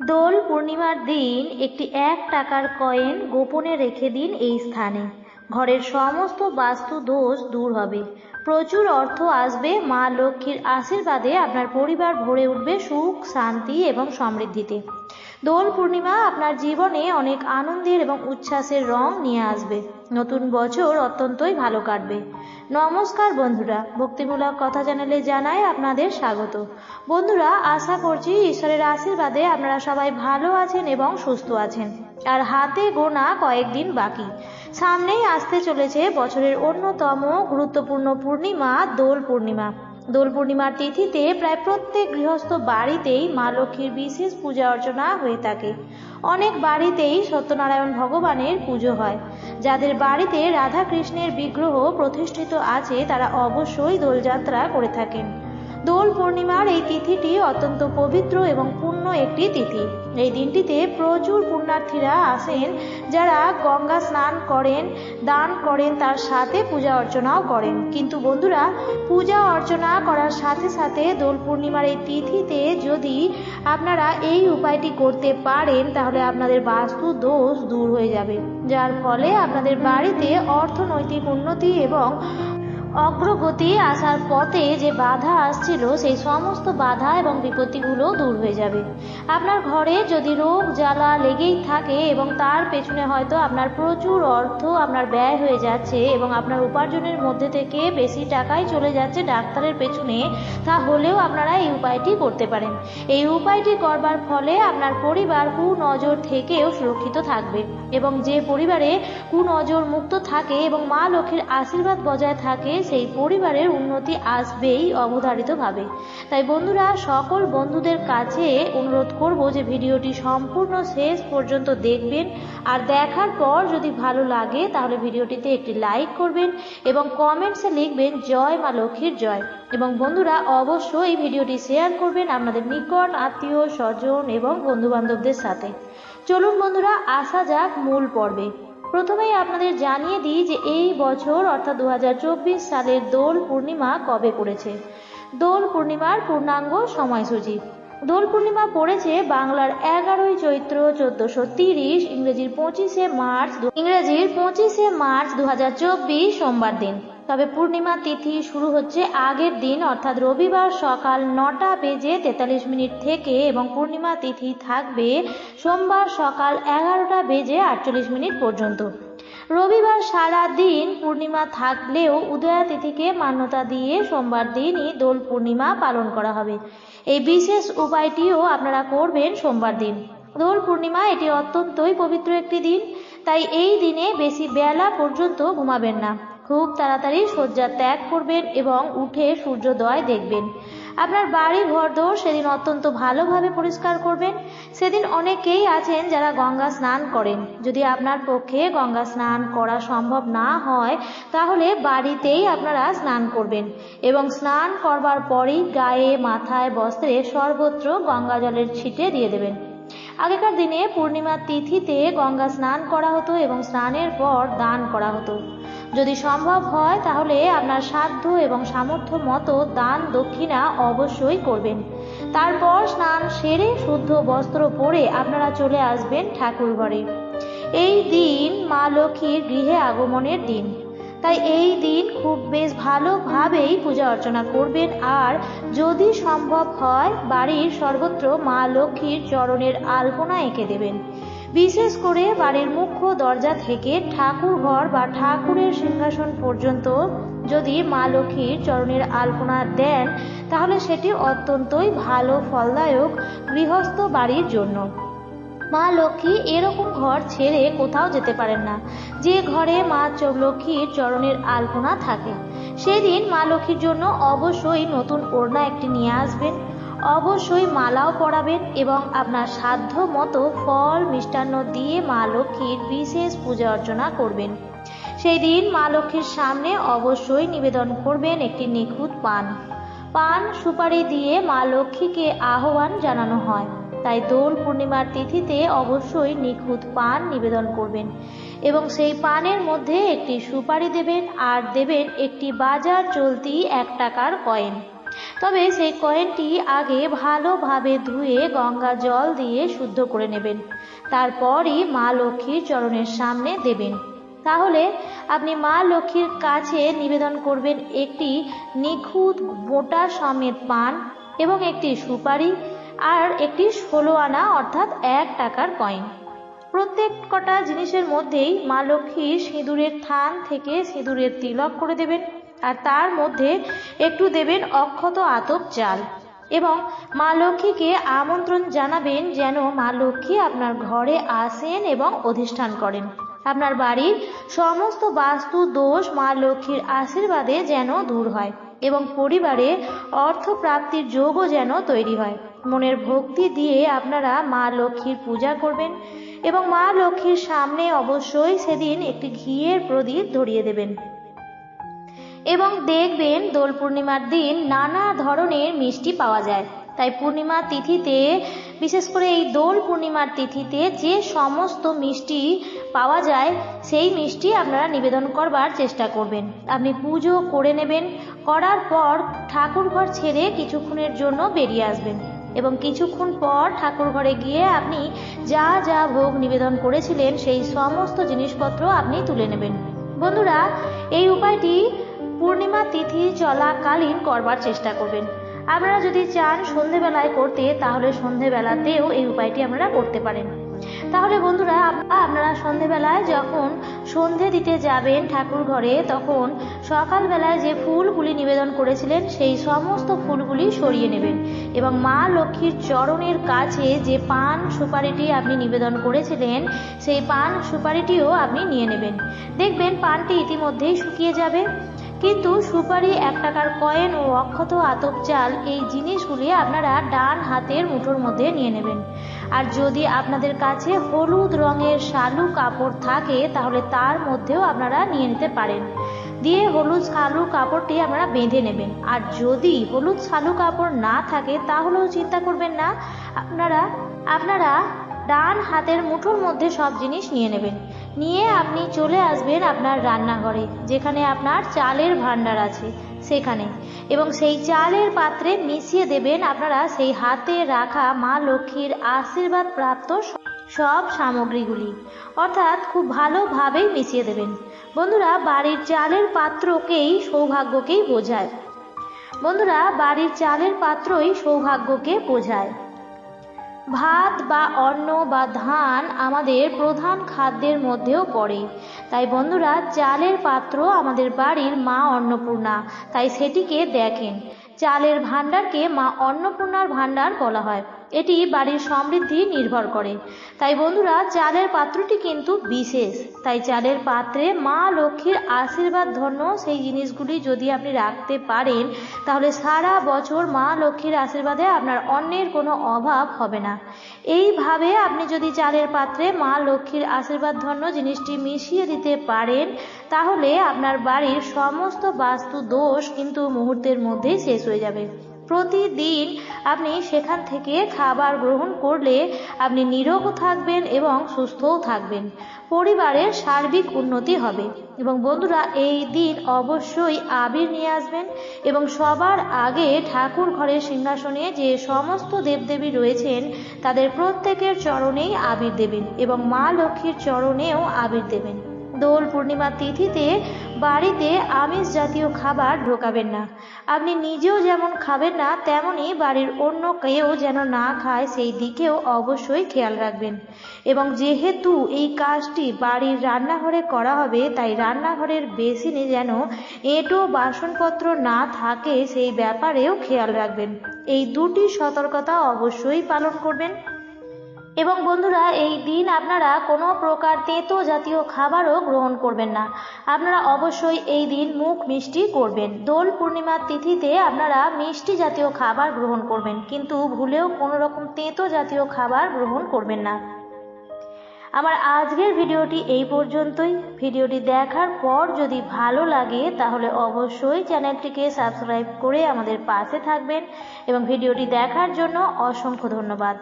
দোল পূর্ণিমার দিন একটি এক টাকার কয়েন গোপনে রেখে দিন এই স্থানে। ঘরের সমস্ত বাস্তু দোষ দূর হবে। প্রচুর অর্থ আসবে মা লক্ষ্মীর আশীর্বাদে আপনার পরিবার ভরে উঠবে সুখ, শান্তি এবং সমৃদ্ধিতে। দোল পূর্ণিমা আপনার জীবনে অনেক আনন্দের এবং উচ্ছ্বাসের রং নিয়ে আসবে। নতুন বছর অত্যন্তই ভালো কাটবে। নমস্কার বন্ধুরা, ভক্তিমূলক কথা চ্যানেলে জানাই আপনাদের স্বাগত। বন্ধুরা, আশা করছি ঈশ্বরের আশীর্বাদে আপনারা সবাই ভালো আছেন এবং সুস্থ আছেন। আর হাতে গোনা কয়েকদিন বাকি। সামনেই আসতে চলেছে বছরের অন্যতম গুরুত্বপূর্ণ পূর্ণিমা, দোল পূর্ণিমা। দোল পূর্ণিমার তিথিতে প্রায় প্রত্যেক গৃহস্থ বাড়িতেই মা লক্ষ্মীর বিশেষ পূজা অর্চনা হয়ে থাকে। অনেক বাড়িতেই সত্যনারায়ণ ভগবানের পুজো হয়। যাদের বাড়িতে রাধা কৃষ্ণের বিগ্রহ প্রতিষ্ঠিত আছে, তারা অবশ্যই দোলযাত্রা করে থাকেন। দোল পূর্ণিমার এই তিথিটি অত্যন্ত পবিত্র এবং পূর্ণ একটি তিথি। এই দিনটিতে প্রচুর পুণ্যার্থীরা আসেন, যারা গঙ্গা স্নান করেন, দান করেন, তার সাথে পূজা অর্চনাও করেন। কিন্তু বন্ধুরা, পূজা অর্চনা করার সাথে সাথে দোল পূর্ণিমার এই তিথিতে যদি আপনারা এই উপায়টি করতে পারেন, তাহলে আপনাদের বাস্তু দোষ দূর হয়ে যাবে। যার ফলে আপনাদের বাড়িতে অর্থনৈতিক উন্নতি এবং অগ্রগতি আসার পথে যে বাধা আসছিল, সেই সমস্ত বাধা এবং বিপত্তিগুলো দূর হয়ে যাবে। আপনার ঘরে যদি রোগ জ্বালা লেগেই থাকে এবং তার পেছনে হয়তো আপনার প্রচুর অর্থ আপনার ব্যয় হয়ে যাচ্ছে এবং আপনার উপার্জনের মধ্যে থেকে বেশি টাকাই চলে যাচ্ছে ডাক্তারের পেছনে, তাহলেও আপনারা এই উপায়টি করতে পারেন। এই উপায়টি করবার ফলে আপনার পরিবার কুনজর থেকেও সুরক্ষিত থাকবে এবং যে পরিবারে কুনজর মুক্ত থাকে এবং মা লক্ষ্মীর আশীর্বাদ বজায় থাকে সেই পরিবারের উন্নতি আসবেই অবধারিতভাবে। তাই বন্ধুরা, সকল বন্ধুদের কাছে অনুরোধ করব যে ভিডিওটি সম্পূর্ণ শেষ পর্যন্ত দেখবেন আর দেখার পর যদি ভালো লাগে তাহলে ভিডিওটিতে একটি লাইক করবেন এবং কমেন্টসে লিখবেন, জয় মা লক্ষ্মীর জয়। এবং বন্ধুরা, অবশ্যই ভিডিওটি শেয়ার করবেন আপনাদের নিকট, আত্মীয়, স্বজন এবং বন্ধুবান্ধবদের সাথে। চলুন বন্ধুরা, আসা যাক মূল পর্বে। প্রথমেই আপনাদের জানিয়ে দিই যে এই বছর, অর্থাৎ দু সালের দোল পূর্ণিমা কবে পড়েছে? দোল পূর্ণিমার পূর্ণাঙ্গ সময়সূচি। দোল পূর্ণিমা পড়েছে বাংলার এগারোই চৈত্র চোদ্দশো তিরিশ, ইংরেজির পঁচিশে মার্চ ইংরেজির পঁচিশে মার্চ দু হাজার চব্বিশ সোমবার দিন। তবে পূর্ণিমা তিথি শুরু হচ্ছে আগের দিন, অর্থাৎ রবিবার সকাল নটা বেজে তেতাল্লিশ মিনিট থেকে এবং পূর্ণিমা তিথি থাকবে সোমবার সকাল এগারোটা বেজে আটচল্লিশ মিনিট পর্যন্ত। রবিবার সারা দিন পূর্ণিমা থাকলেও উদয়া তিথিকে মান্যতা দিয়ে সোমবার দিনই দোল পূর্ণিমা পালন করা হবে। এই বিশেষ উপায়টিও আপনারা করবেন সোমবার দিন। দোল পূর্ণিমা এটি অত্যন্তই পবিত্র একটি দিন, তাই এই দিনে বেশি বেলা পর্যন্ত ঘুমাবেন না। খুব তাড়াতাড়ি শয্যা ত্যাগ করবেন এবং উঠে সূর্যোদয় দেখবেন। আপনার বাড়ি ঘরদোর সেদিন অত্যন্ত ভালোভাবে পরিষ্কার করবেন। সেদিন অনেকেই আছেন যারা গঙ্গা স্নান করেন। যদি আপনার পক্ষে গঙ্গা স্নান করা সম্ভব না হয়, তাহলে বাড়িতেই আপনারা স্নান করবেন এবং স্নান করবার পরেই গায়ে, মাথায়, বস্ত্রে সর্বত্র গঙ্গা জলের ছিটে দিয়ে দেবেন। আগেকার দিনে পূর্ণিমার তিথিতে গঙ্গা স্নান করা হতো এবং স্নানের পর দান করা হতো। যদি সম্ভব হয়, তাহলে আপনার সাধ্য এবং সামর্থ্য মতো দান দক্ষিণা অবশ্যই করবেন। তারপর স্নান সেরে শুদ্ধ বস্ত্র পরে আপনারা চলে আসবেন ঠাকুর ঘরে। এই দিন মা লক্ষ্মীর গৃহে আগমনের দিন। তাই এই দিন খুব বেশ ভালোভাবেই পূজা অর্চনা করবেন। আর যদি সম্ভব হয়, বাড়ির সর্বত্র মা লক্ষ্মীর চরণের আলপনা এঁকে দেবেন। বিশেষ করে বাড়ির মুখ্য দরজা থেকে ঠাকুর ঘর বা ঠাকুরের সিংহাসন পর্যন্ত যদি মা লক্ষ্মীর চরণের আলপনা দেন, তাহলে সেটি অত্যন্তই ভালো, ফলদায়ক, গৃহস্থ বাড়ির জন্য। মা লক্ষ্মী এরকম ঘর ছেড়ে কোথাও যেতে পারেন না। যে ঘরে মা লক্ষ্মীর চরণের আলপনা থাকে, সেদিন মা লক্ষ্মীর জন্য অবশ্যই নতুন ওড়না একটি নিয়ে আসবেন। অবশ্যই মালাও পরাবেন এবং আপনার সাধ্য মতো ফল, মিষ্টান্ন দিয়ে মা লক্ষ্মীর বিশেষ পূজা অর্চনা করবেন। সেই দিন মা লক্ষ্মীর সামনে অবশ্যই নিবেদন করবেন একটি নিখুঁত পান। পান সুপারি দিয়ে মা লক্ষ্মীকে আহ্বান জানানো হয়। তাই দোল পূর্ণিমার তিথিতে অবশ্যই নিখুঁত পান নিবেদন করবেন এবং সেই পানের মধ্যে একটি সুপারি দেবেন আর দেবেন একটি বাজার চলতি এক টাকার কয়েন। তবে সেই কয়েনটি আগে ভালোভাবে ধুয়ে গঙ্গা জল দিয়ে শুদ্ধ করে নেবেন। তারপরই মা লক্ষ্মীর চরণের সামনে দেবেন। তাহলে আপনি মা লক্ষ্মীর কাছে নিবেদন করবেন একটি নিখুঁত মোটা সমেত পান এবং একটি সুপারি আর একটি ষোলো আনা অর্থাৎ এক টাকার কয়েন। প্রত্যেক কটা জিনিসের মধ্যেই মা লক্ষ্মী সিঁদুরের থান থেকে সিঁদুরের তিলক করে দেবেন। আর তার মধ্যে একটু দেবেন অক্ষত আতপ চাল এবং মা লক্ষ্মীকে আমন্ত্রণ জানাবেন যেন মা লক্ষ্মী আপনার ঘরে আসেন এবং অধিষ্ঠান করেন। আপনার বাড়ির সমস্ত বাস্তু দোষ মা লক্ষ্মীর আশীর্বাদে যেন দূর হয় এবং পরিবারে অর্থ প্রাপ্তির যোগও যেন তৈরি হয়। মনের ভক্তি দিয়ে আপনারা মা লক্ষ্মীর পূজা করবেন এবং মা লক্ষ্মীর সামনে অবশ্যই সেদিন একটি ঘিয়ের প্রদীপ ধরিয়ে দেবেন। এবং দেখবেন দোল পূর্ণিমার দিন নানা ধরনের মিষ্টি পাওয়া যায়। তাই পূর্ণিমা তিথিতে, বিশেষ করে এই দোল পূর্ণিমার তিথিতে যে সমস্ত মিষ্টি পাওয়া যায়, সেই মিষ্টি আপনারা নিবেদন করবার চেষ্টা করবেন। আপনি পুজো করে নেবেন, করার পর ঠাকুর ঘর ছেড়ে কিছুক্ষণের জন্য বেরিয়ে আসবেন এবং কিছুক্ষণ পর ঠাকুর ঘরে গিয়ে আপনি যা যা ভোগ নিবেদন করেছিলেন, সেই সমস্ত জিনিসপত্র আপনি তুলে নেবেন। বন্ধুরা, এই উপায়টি পূর্ণিমা তিথি চলাকালীন করবার চেষ্টা করবেন। আপনারা যদি চান সন্ধেবেলায় করতে, তাহলে সন্ধেবেলাতেও এই উপায়টি আপনারা করতে পারেন। তাহলে বন্ধুরা আপনারা সন্ধেবেলায় যখন সন্ধে দিতে যাবেন ঠাকুর ঘরে, তখন সকালবেলায় যে ফুলগুলি নিবেদন করেছিলেন, সেই সমস্ত ফুলগুলি সরিয়ে নেবেন এবং মা লক্ষ্মীর চরণের কাছে যে পান সুপারিটি আপনি নিবেদন করেছিলেন, সেই পান সুপারিটিও আপনি নিয়ে নেবেন। দেখবেন পানটি ইতিমধ্যেই শুকিয়ে যাবে। কিন্তু সুপারি এক টাকার কয়েন ও অক্ষত আতপ চাল, এই জিনিসগুলি আপনারা ডান হাতের মুঠোর মধ্যে নিয়ে নেবেন। আর যদি আপনাদের কাছে হলুদ রঙের শালু কাপড় থাকে, তাহলে তার মধ্যেও আপনারা নিয়ে নিতে পারেন। দিয়ে হলুদ শালু কাপড়টি আপনারা বেঁধে নেবেন। আর যদি হলুদ শালু কাপড় না থাকে, তাহলেও চিন্তা করবেন না। আপনারা আপনারা ডান হাতের মুঠোর মধ্যে সব জিনিস নিয়ে নেবেন। নিয়ে আপনি চলে আসবেন আপনার রান্নাঘরে, যেখানে আপনার চালের ভাণ্ডার আছে, সেখানে। এবং সেই চালের পাত্রে মিশিয়ে দেবেন আপনারা সেই হাতে রাখা মা লক্ষ্মীর আশীর্বাদ প্রাপ্ত সব সামগ্রীগুলি। অর্থাৎ খুব ভালোভাবেই মিশিয়ে দেবেন। বন্ধুরা, বাড়ির চালের পাত্রকেই সৌভাগ্যকেই বোঝায়। বন্ধুরা, বাড়ির চালের পাত্রই সৌভাগ্যকে বোঝায়। ভাত বা অন্ন বা ধান আমাদের প্রধান খাদ্যের মধ্যেও পড়ে। তাই বন্ধুরা, চালের পাত্র আমাদের বাড়ির মা অন্নপূর্ণা, তাই সেটিকে দেখেন। চালের ভাণ্ডারকে মা অন্নপূর্ণার ভাণ্ডার বলা হয়। এটি বাড়ির সমৃদ্ধি নির্ভর করে। তাই বন্ধুরা, চালের পাত্রটি কিন্তু বিশেষ। তাই চালের পাত্রে মা লক্ষ্মীর আশীর্বাদ ধন্য। সেই জিনিসগুলি যদি আপনি রাখতে পারেন, তাহলে সারা বছর মা লক্ষ্মীর আশীর্বাদে আপনার অন্যের কোনো অভাব হবে না। এইভাবে আপনি যদি চালের পাত্রে মা লক্ষ্মীর আশীর্বাদ ধন্য জিনিসটি মিশিয়ে দিতে পারেন, তাহলে আপনার বাড়ির সমস্ত বাস্তু দোষ কিন্তু মুহূর্তের মধ্যেই শেষ হয়ে যাবে। প্রতিদিন আপনি সেখান থেকে খাবার গ্রহণ করলে আপনি নিরোগও থাকবেন এবং সুস্থও থাকবেন। পরিবারের সার্বিক উন্নতি হবে এবং বন্ধুরা, এই দিন অবশ্যই আবির নিয়ে আসবেন এবং সবার আগে ঠাকুর ঘরের সিংহাসনে যে সমস্ত দেবদেবী রয়েছেন, তাদের প্রত্যেকের চরণেই আবির দেবেন এবং মা লক্ষ্মীর চরণেও আবির দেবেন। দোল পূর্ণিমা তিথিতে বাড়িতে আমিষ জাতীয় খাবার ঢোকাবেন না। আপনি নিজেও যেমন খাবেন না তেমনই বাড়ির অন্য কেউ যেন না খায় সেই দিকেও অবশ্যই খেয়াল রাখবেন। এবং যেহেতু এই কাজটি বাড়ির রান্নাঘরে করা হবে, তাই রান্নাঘরের বেসিনে যেন এঁটো বাসনপত্র না থাকে, সেই ব্যাপারেও খেয়াল রাখবেন। এই দুটি সতর্কতা অবশ্যই পালন করবেন। এবং বন্ধুরা, এই দিন আপনারা কোনো প্রকার তেঁতো জাতীয় খাবারও গ্রহণ করবেন না। আপনারা অবশ্যই এই দিন মুখ মিষ্টি করবেন। দোল পূর্ণিমার তিথিতে আপনারা মিষ্টি জাতীয় খাবার গ্রহণ করবেন, কিন্তু ভুলেও কোনো রকম তেঁতো জাতীয় খাবার গ্রহণ করবেন না। আমার আজকের ভিডিওটি এই পর্যন্তই। ভিডিওটি দেখার পর যদি ভালো লাগে, তাহলে অবশ্যই চ্যানেলটিকে সাবস্ক্রাইব করে আমাদের পাশে থাকবেন এবং ভিডিওটি দেখার জন্য অসংখ্য ধন্যবাদ।